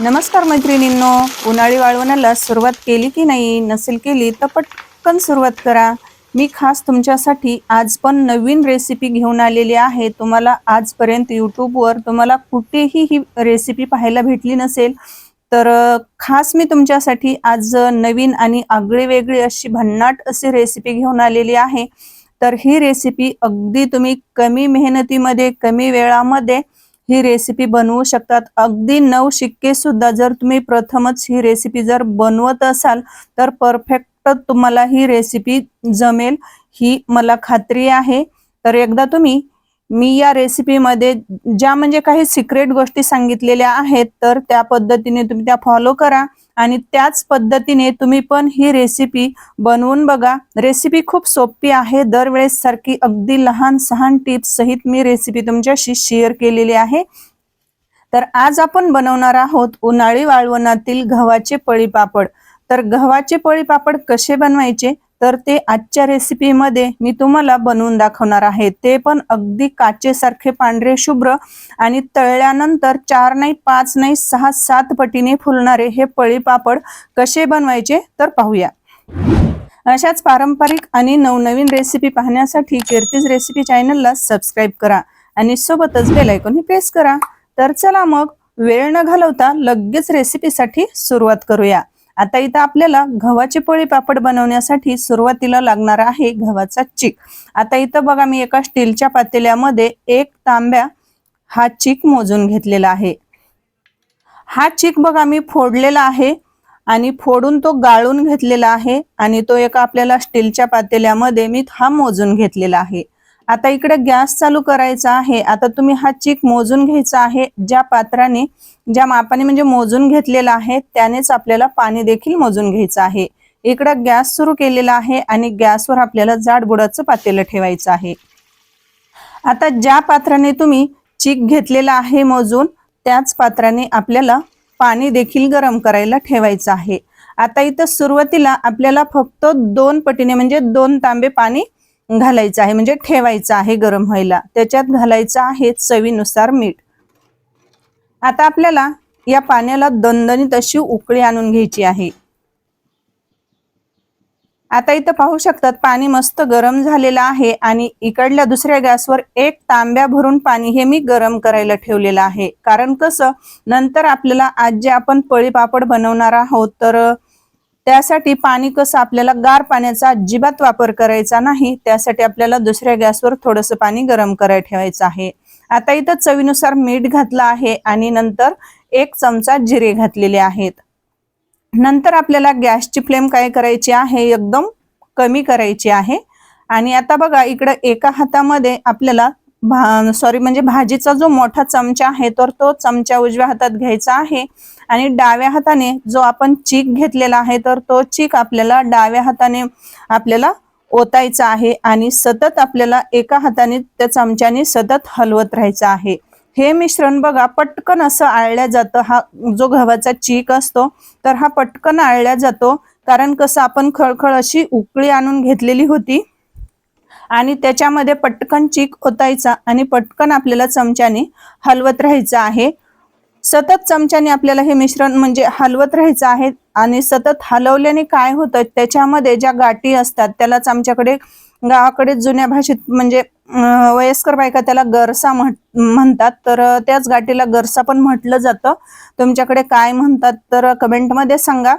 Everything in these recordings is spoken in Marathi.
नमस्कार मैत्रिणींनो. उन्हाळी वाळवणाला सुरुवात केली की नाही नसेल केली तर पटकन सुरुवात करा. मी खास तुमच्यासाठी आज पण नवीन रेसिपी घेऊन आलेली आहे. तुम्हाला आजपर्यंत यूट्यूबवर तुम्हाला कुठेही ही रेसिपी पाहायला भेटली नसेल तर खास मी तुमच्यासाठी आज नवीन आणि आगळी वेगळी अशी भन्नाट अशी रेसिपी घेऊन आलेली आहे. तर ही रेसिपी अगदी तुम्ही कमी मेहनतीमध्ये कमी वेळामध्ये ही रेसिपी बनवू शकतात. अगदी नऊ शिक्के सुद्धा जर तुम्ही प्रथमच ही रेसिपी जर बनवत असाल तर परफेक्ट तुम्हाला ही रेसिपी जमेल. ही मला खात्री आहे. तर एकदा तुम्ही मी या रेसिपीमध्ये ज्या म्हणजे काही सिक्रेट गोष्टी सांगितलेल्या आहेत तर त्या पद्धतीने तुम्ही त्या फॉलो करा आणि त्याच पद्धतीने तुम्ही पण ही रेसिपी बनवून बघा. रेसिपी खूप सोपी आहे. दरवेळेस सारखी अगदी लहान सहान टिप्स सहित मी रेसिपी तुमच्याशी शेअर केलेली आहे. तर आज आपण बनवणार आहोत उन्हाळी वाळवणातील गव्हाचे पळी पापड तर गव्हाचे पळी पापड कसे बनवायचे? तर ते आजच्या रेसिपीमध्ये मी तुम्हाला बनवून दाखवणार आहे. ते पण अगदी काचेसारखे पांढरे शुभ्र आणि तळल्यानंतर चार नाही पाच नाही सहा सात पटीने फुलणारे हे पळी पापड कसे बनवायचे तर पाहूया. अशाच पारंपरिक आणि नवनवीन रेसिपी पाहण्यासाठी कीर्तीज रेसिपी चॅनलला सबस्क्राईब करा आणि सोबतच बेलायकॉनही प्रेस करा. तर चला मग वेळ न घालवता लगेच रेसिपीसाठी सुरुवात करूया. आता इथं आपल्याला गव्हाचे पोळी पापड बनवण्यासाठी सुरुवातीला लागणार आहे गव्हाचा चीक. आता इथं बघा मी एका स्टीलच्या पातेल्यामध्ये एक तांब्या हा चीक मोजून घेतलेला आहे. हा चीक बघा मी फोडलेला आहे आणि फोडून तो गाळून घेतलेला आहे आणि तो एका आपल्याला स्टीलच्या पातेल्यामध्ये मी हा मोजून घेतलेला आहे. आता इकडे गॅस चालू करायचा आहे. आता तुम्ही हा चीक मोजून घ्यायचा आहे. ज्या पात्राने ज्या मापाने म्हणजे मोजून घेतलेला आहे त्यानेच आपल्याला पाणी देखील मोजून घ्यायचं आहे. इकडं गॅस सुरू केलेला आहे आणि गॅसवर आपल्याला जाड बुडाचं पातेलं ठेवायचं आहे. आता ज्या पात्राने तुम्ही चीक घेतलेला आहे मोजून त्याच पात्राने आपल्याला पाणी देखील गरम करायला ठेवायचं आहे. आता इथं सुरुवातीला आपल्याला फक्त दोन पटीने म्हणजे दोन तांबे पाणी घालायचं आहे म्हणजे ठेवायचं आहे गरम व्हायला. त्याच्यात घालायचं आहे चवीनुसार मीठ. आता आपल्याला या पाण्याला दणदणीत अशी उकळी आणून घ्यायची आहे. आता इथं पाहू शकतात पाणी मस्त गरम झालेलं आहे आणि इकडल्या दुसऱ्या गॅसवर एक तांब्या भरून पाणी हे मी गरम करायला ठेवलेलं आहे. कारण कसं नंतर आपल्याला आज जे आपण पळी पापड बनवणार आहोत तर त्यासाठी पाणी कसं आपल्याला गार पाण्याचा अजिबात वापर करायचा नाही त्यासाठी आपल्याला दुसऱ्या गॅसवर थोडंसं पाणी गरम करायला ठेवायचं आहे. आता इथं चवीनुसार मीठ घातलं आहे आणि नंतर एक चमचा जिरे घातलेले आहेत. नंतर आपल्याला गॅसची फ्लेम काय करायची आहे? एकदम कमी करायची आहे. आणि आता बघा इकडं एका हातामध्ये आपल्याला भा सॉरी म्हणजे भाजीचा जो मोठा चमचा आहे तर तो चमचा उजव्या हातात घ्यायचा आहे. आणि डाव्या हाताने जो आपण चीक घेतलेला आहे तर तो चीक आपल्याला डाव्या हाताने आपल्याला ओतायचा आहे आणि सतत आपल्याला एका हाताने त्या चमच्याने सतत हलवत राहायचं आहे. हे मिश्रण बघा पटकन असं आळल्या जातं. हा जो गव्हाचा चीक असतो तर हा पटकन आळल्या जातो. कारण कसं आपण खळखळ अशी उकळी आणून घेतलेली होती. आणि त्याच्यामध्ये पटकन चीक ओतायचा आणि पटकन आपल्याला चमच्याने हलवत राहायचं आहे. सतत चमच्याने आपल्याला हे मिश्रण म्हणजे हलवत राहायचं आहे आणि सतत हलवल्याने काय होतं त्याच्यामध्ये ज्या गाठी असतात त्यालाच आमच्याकडे गावाकडे जुन्या भाषेत म्हणजे वयस्कर बायका त्याला गरसा म्हणतात. तर त्याच गाठीला गरसा पण म्हटलं जातं. तुमच्याकडे काय म्हणतात तर कमेंटमध्ये सांगा.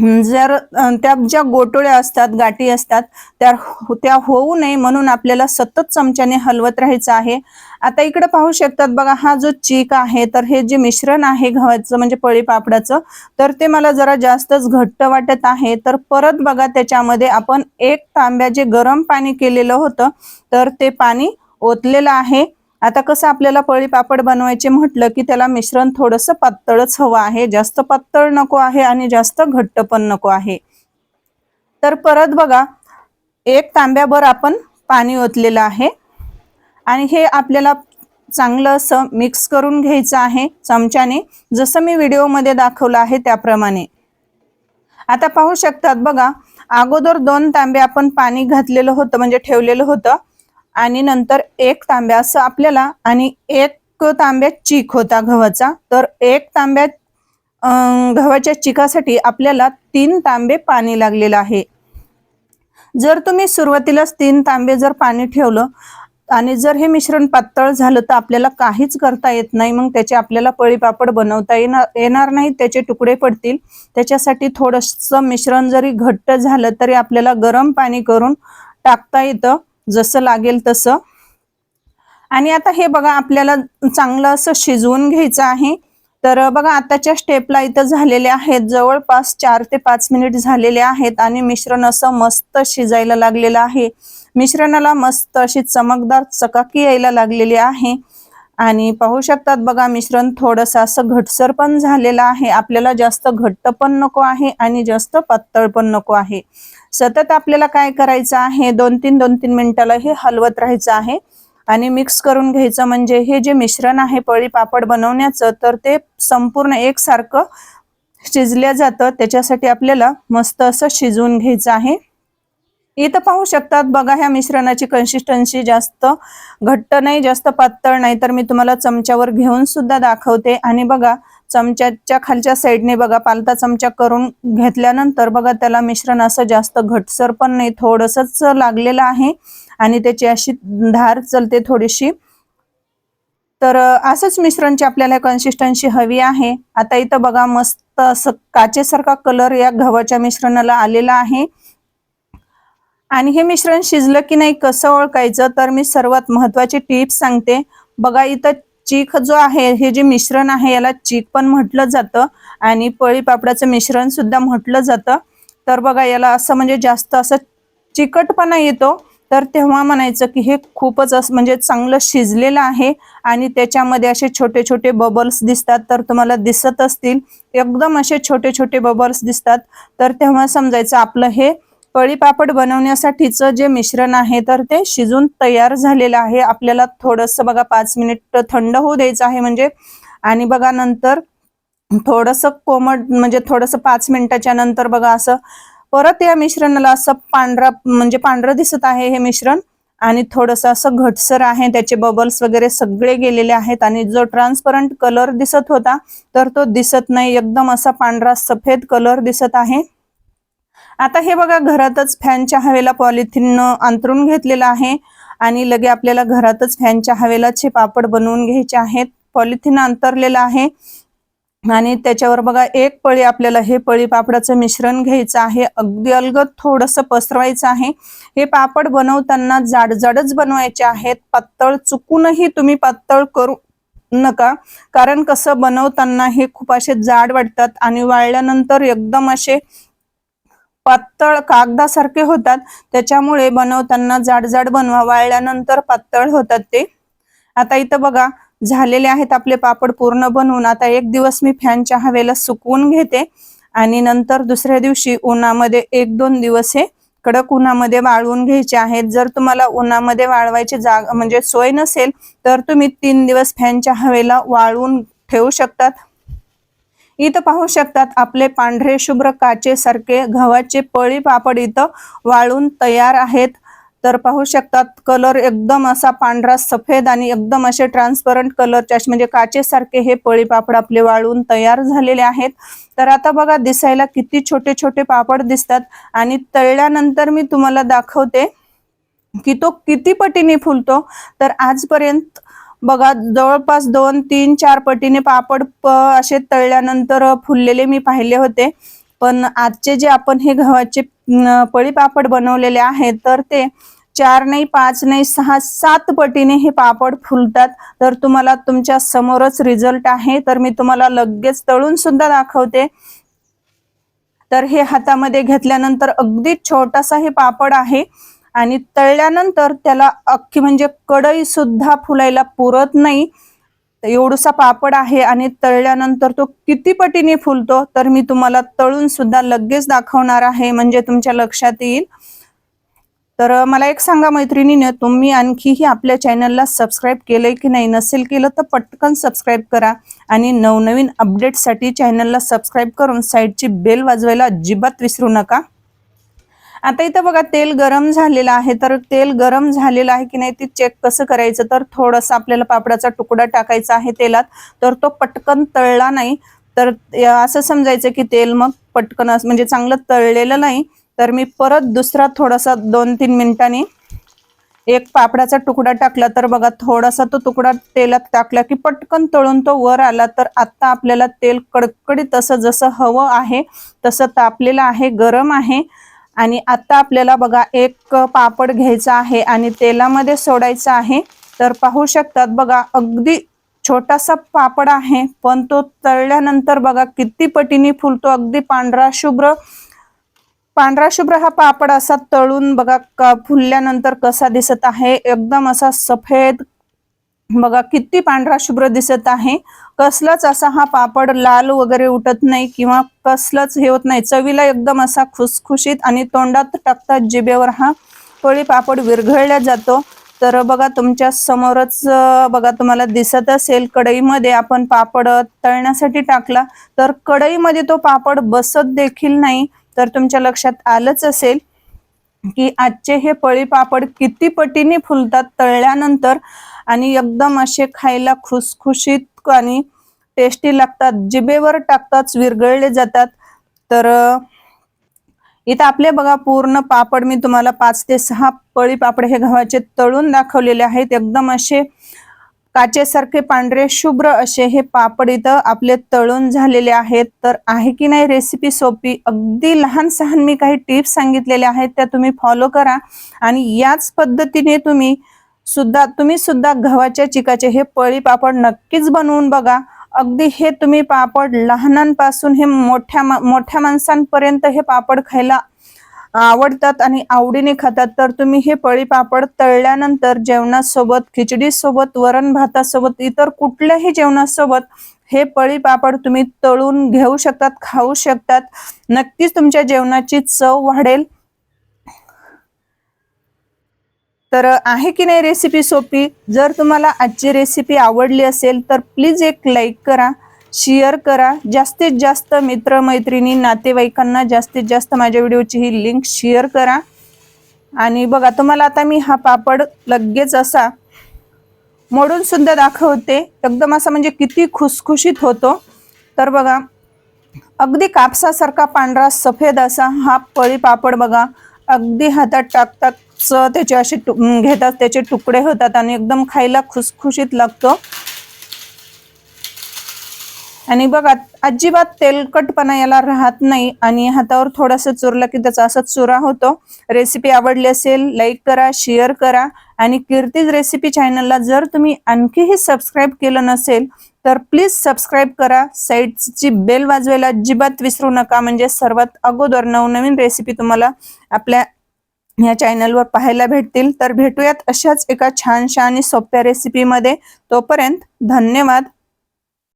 जर त्या ज्या गोटोळ्या असतात गाठी असतात त्या हो, त्या होऊ नये म्हणून आपल्याला सतत चमच्याने हलवत राहायचं आहे. आता इकडे पाहू शकतात बघा हा जो चीक आहे तर हे जे मिश्रण आहे गव्हाचं म्हणजे पळी पापडाचं तर ते मला जरा जास्तच घट्ट वाटत आहे. तर परत बघा त्याच्यामध्ये आपण एक तांब्या जे गरम पाणी केलेलं होतं तर ते पाणी ओतलेलं आहे. आता कसं आपल्याला पळी पापड बनवायचे म्हटलं की त्याला मिश्रण थोडंसं पातळच हवं आहे. जास्त पातळ नको आहे आणि जास्त घट्ट पण नको आहे. तर परत बघा एक तांब्याभर आपण पाणी ओतलेलं आहे. आणि हे आपल्याला चांगलं असं मिक्स करून घ्यायचं आहे चमच्याने. जसं मी व्हिडिओमध्ये दाखवलं आहे त्याप्रमाणे. आता पाहू शकतात बघा अगोदर दोन तांबे आपण पाणी घातलेलं होतं म्हणजे ठेवलेलं होतं. आणि नंतर एक तांब्या असं आपल्याला आणि एक तांब्यात चीक होता गव्हाचा. तर एक तांब्यात गव्हाच्या चिकासाठी आपल्याला तीन तांबे पाणी लागलेलं आहे. जर तुम्ही सुरुवातीलाच तीन तांबे जर पाणी ठेवलं आणि जर हे मिश्रण पातळ झालं तर आपल्याला काहीच करता येत नाही. मग त्याचे आपल्याला पळीपापड बनवता येणार येणार नाही. त्याचे तुकडे पडतील. त्याच्यासाठी थोडंसं मिश्रण जरी घट्ट झालं तरी आपल्याला गरम पाणी करून टाकता येतं. जसं लागेल तसं. आणि आता हे बघा आपल्याला चांगलं असं शिजवून घ्यायचं आहे. तर बघा आताच्या स्टेपला इथं झालेले आहेत. जवळपास चार ते पाच मिनिट झालेले आहेत आणि मिश्रण असं मस्त शिजायला लागलेलं आहे. मिश्रणाला मस्त अशी चमकदार चकाकी यायला लागलेली आहे. आणि पाहू शकतात बघा मिश्रण थोडंसं असं घटसर पण झालेलं आहे. आपल्याला जास्त घट्ट पण नको आहे आणि जास्त पातळ पण नको आहे. सतत आपल्याला काय करायचं आहे? दोन तीन दोन तीन मिनिटाला हे हलवत राहायचं आहे. आणि मिक्स करून घ्यायचं म्हणजे हे जे मिश्रण आहे पळी पापड बनवण्याचं तर ते संपूर्ण एकसारखं शिजल्या जातं. त्याच्यासाठी आपल्याला मस्त असं शिजवून घ्यायचं आहे. इथं पाहू शकतात बघा ह्या मिश्रणाची कन्सिस्टन्सी जास्त घट्ट नाही जास्त पातळ नाही. तर मी तुम्हाला चमच्यावर घेऊन सुद्धा दाखवते. आणि बघा चमच्याच्या खालच्या साईडने बघा पालता चमचा करून घेतल्यानंतर बघा त्याला मिश्रण असं जास्त घटसर पण नाही थोडंसंच लागलेलं आहे. आणि त्याची अशी धार चलते थोडीशी. तर असंच मिश्रणची आपल्याला कन्सिस्टन्सी हवी आहे. आता इथं बघा मस्त असं काचेसारखा कलर या गव्हाच्या मिश्रणाला आलेला आहे. आणि हे मिश्रण शिजलं की नाही कसं ओळखायचं? तर मी सर्वात महत्वाची टिप्स सांगते. बघा इथं चीक जो आहे हे जे मिश्रण आहे याला चीक पण म्हटलं जातं आणि पळी पापडाचं मिश्रण सुद्धा म्हटलं जातं. तर बघा याला असं म्हणजे जास्त असं चिकटपणा येतो. तर तेव्हा म्हणायचं की हे खूपच असं म्हणजे चांगलं शिजलेलं आहे आणि त्याच्यामध्ये असे छोटे छोटे बबल्स दिसतात. तर तुम्हाला दिसत असतील एकदम असे छोटे छोटे बबल्स दिसतात. तर तेव्हा समजायचं आपलं हे पळी पापड बनवण्यासाठीचं जे मिश्रण आहे तर ते शिजून तयार झालेलं आहे. आपल्याला थोडंसं बघा पाच मिनिट थंड होऊ द्यायचं आहे म्हणजे. आणि बघा नंतर थोडंसं कोमट म्हणजे थोडंसं पाच मिनिटाच्या नंतर बघा असं परत या मिश्रणाला असं पांढरा म्हणजे पांढरं दिसत आहे हे मिश्रण. आणि थोडंसं असं घटसर आहे त्याचे बबल्स वगैरे सगळे गेलेले आहेत. आणि जो ट्रान्सपरंट कलर दिसत होता तर तो दिसत नाही. एकदम असा पांढरा सफेद कलर दिसत आहे. आता हे बघा घरातच फॅनच्या हवेला पॉलिथिन अंतरून घेतलेलं आहे आणि लगे आपल्याला घरातच फॅनच्या हवेलाचे पापड बनवून घ्यायचे आहेत. पॉलिथिन अंतरलेलं आहे आणि त्याच्यावर बघा एक पळी आपल्याला हे पळी पापडाचं मिश्रण घ्यायचं आहे. अगदी अलगद थोडंसं पसरवायचं आहे. हे पापड बनवताना जाड जाडच बनवायचे आहेत. पातळ चुकूनही तुम्ही पातळ करू नका कारण कसं बनवताना हे खूप असे जाड वाटतात आणि वाळल्यानंतर एकदम असे पातळ कागदासारखे होतात. त्याच्यामुळे बनवताना जाड जाड बनवा वाळल्यानंतर पातळ होतात ते. आता इथं बघा झालेले आहेत आपले पापड पूर्ण बनवून. आता एक दिवस मी फॅनच्या हवेला सुकवून घेते. आणि नंतर दुसऱ्या दिवशी उन्हामध्ये एक दोन दिवस हे कडक उन्हामध्ये वाळवून घ्यायचे आहेत. जर तुम्हाला उन्हामध्ये वाळवायची जाग म्हणजे सोय नसेल तर तुम्ही तीन दिवस फॅनच्या हवेला वाळवून ठेवू शकतात. इथं पाहू शकतात आपले पांढरे शुभ्र काचेसारखे गव्हाचे पळी पापड इथं वाळून तयार आहेत. तर पाहू शकतात कलर एकदम असा पांढरा सफेद आणि एकदम असे ट्रान्सपरंट कलरचे असे म्हणजे काचेसारखे हे पळी पापड आपले वाळून तयार झालेले आहेत. तर आता बघा दिसायला किती छोटे छोटे पापड दिसतात आणि तळल्यानंतर मी तुम्हाला दाखवते की तो किती पटीने फुलतो. तर आजपर्यंत बघा जवळपास दोन तीन चार पटीने पापड असे तळल्यानंतर फुललेले मी पाहिले होते. पण आजचे जे आपण हे गव्हाचे पळी पापड बनवलेले आहेत तर ते चार नाही पाच नाही सहा सात पटीने हे पापड फुलतात. तर तुम्हाला तुमच्या समोरच रिझल्ट आहे तर मी तुम्हाला लगेच तळून सुद्धा दाखवते. तर हे हातामध्ये घेतल्यानंतर अगदी छोटासा हे पापड आहे. आणि तळल्यानंतर त्याला अख्खी म्हणजे कढई सुद्धा फुलायला पुरत नाही. एवढसा पापड आहे आणि तळल्यानंतर तो किती पटीने फुलतो तर मी तुम्हाला तळून सुद्धा लगेच दाखवणार आहे म्हणजे तुमच्या लक्षात येईल. तर मला एक सांगा मैत्रिणीने तुम्ही आणखीही आपल्या चॅनलला सबस्क्राईब केलंय की नाही नसेल केलं तर पटकन सबस्क्राईब करा आणि नवनवीन अपडेटसाठी चॅनलला सबस्क्राईब करून साईडची बेल वाजवायला अजिबात विसरू नका. आता इथं बघा तेल गरम झालेलं आहे. तर तेल गरम झालेलं आहे की नाही ते चेक कसं करायचं? तर थोडंसं आपल्याला पापडाचा तुकडा टाकायचा आहे तेलात. तर तो पटकन तळला नाही तर असं समजायचं की तेल मग पटकन असं म्हणजे चांगलं तळलेलं नाही. तर मी परत दुसरा थोडासा दोन तीन मिनिटांनी एक पापडाचा तुकडा टाकला. तर बघा थोडासा तो तुकडा तेलात टाकला की पटकन तळून तो वर आला. तर आता आपल्याला तेल कडकडीत तसं जसं हवं आहे तसं तापलेलं आहे गरम आहे. आणि आता आपल्याला बघा एक पापड घ्यायचा आहे आणि तेलामध्ये सोडायचा आहे. तर पाहू शकतात बघा अगदी छोटासा पापड आहे पण तो तळल्यानंतर बघा किती पटीने फुलतो. अगदी पांढरा शुभ्र पांढरा शुभ्र हा पापड असा तळून बघा क- फुलल्यानंतर कसा दिसत आहे. एकदम असा सफेद बघा किती पांढरा शुभ्र दिसत आहे. कसलाच असा हा पापड लाल वगैरे उठत नाही किंवा कसलंच हे होत नाही. चवीला एकदम असा खुसखुशीत आणि तोंडात टाकतात जिभेवर हा पोळी पापड विरघळला जातो. तर बघा तुमच्या समोरच बघा तुम्हाला दिसत असेल कढईमध्ये आपण पापड तळण्यासाठी टाकला. तर कढईमध्ये तो पापड बसत देखील नाही. तर तुमच्या लक्षात आलंच असेल. की आजचे हे पळी पापड किती पटीने फुलतात तळल्यानंतर आणि एकदम असे खायला खुसखुशीत आणि टेस्टी लागतात. जिभेवर टाकताच विरघळले जातात. तर इथं आपले बघा पूर्ण पापड मी तुम्हाला पाच ते सहा पळी पापड हे गव्हाचे तळून दाखवलेले आहेत. एकदम असे काचेसारखे पांढरे शुभ्र असे हे पापड इथं आपले तळून झालेले आहेत. तर आहे की नाही रेसिपी सोपी? अगदी लहान सहान मी काही टिप्स सांगितलेल्या आहेत त्या तुम्ही फॉलो करा. आणि याच पद्धतीने तुम्ही सुद्धा तुम्ही सुद्धा गव्हाच्या चिकाचे हे पळी पापड नक्कीच बनवून बघा. अगदी हे तुम्ही पापड लहानांपासून हे मोठ्या मा- मोठ्या माणसांपर्यंत हे पापड खायला आवडतात आणि आवडीने खातात तर तुम्ही हे पळी पापड तळल्यानंतर जेवणासोबत खिचडीसोबत वरण भातासोबत इतर कुठल्याही जेवणासोबत हे पळी पापड तुम्ही तळून घेऊ शकतात खाऊ शकतात. नक्कीच तुमच्या जेवणाची चव वाढेल. तर आहे की नाही रेसिपी सोपी? जर तुम्हाला आजची रेसिपी आवडली असेल तर प्लीज एक लाईक करा. शेअर करा. जास्तीत जास्त मित्रमैत्रिणी नातेवाईकांना जास्तीत जास्त माझ्या व्हिडिओची ही लिंक शेअर करा. आणि बघा तुम्हाला आता मी हा पापड लगेच असा मोडून सुद्धा दाखवते. एकदम असा म्हणजे किती खुसखुशीत होतो. तर बघा अगदी कापसासारखा पांढरा सफेद असा हा पळी पापड बघा. अगदी हातात टाकताच त्याचे असे घेतात त्याचे तुकडे होतात आणि एकदम खायला खुसखुशीत लागतो. आणि बघा अजिबात तेलकटपणा याला राहत नाही आणि हातावर थोडंसं चुरलं की त्याचा असा चुरा होतो. रेसिपी आवडली असेल लाईक करा शेअर करा आणि कीर्तीज रेसिपी चॅनलला जर तुम्ही आणखीही सबस्क्राईब केलं नसेल तर प्लीज सबस्क्राईब करा. साईडची बेल वाजवायला अजिबात विसरू नका. म्हणजे सर्वात अगोदर नवनवीन रेसिपी तुम्हाला आपल्या या चॅनलवर पाहायला भेटतील. तर भेटूयात अशाच एका छानशा आणि सोप्या रेसिपीमध्ये तोपर्यंत धन्यवाद.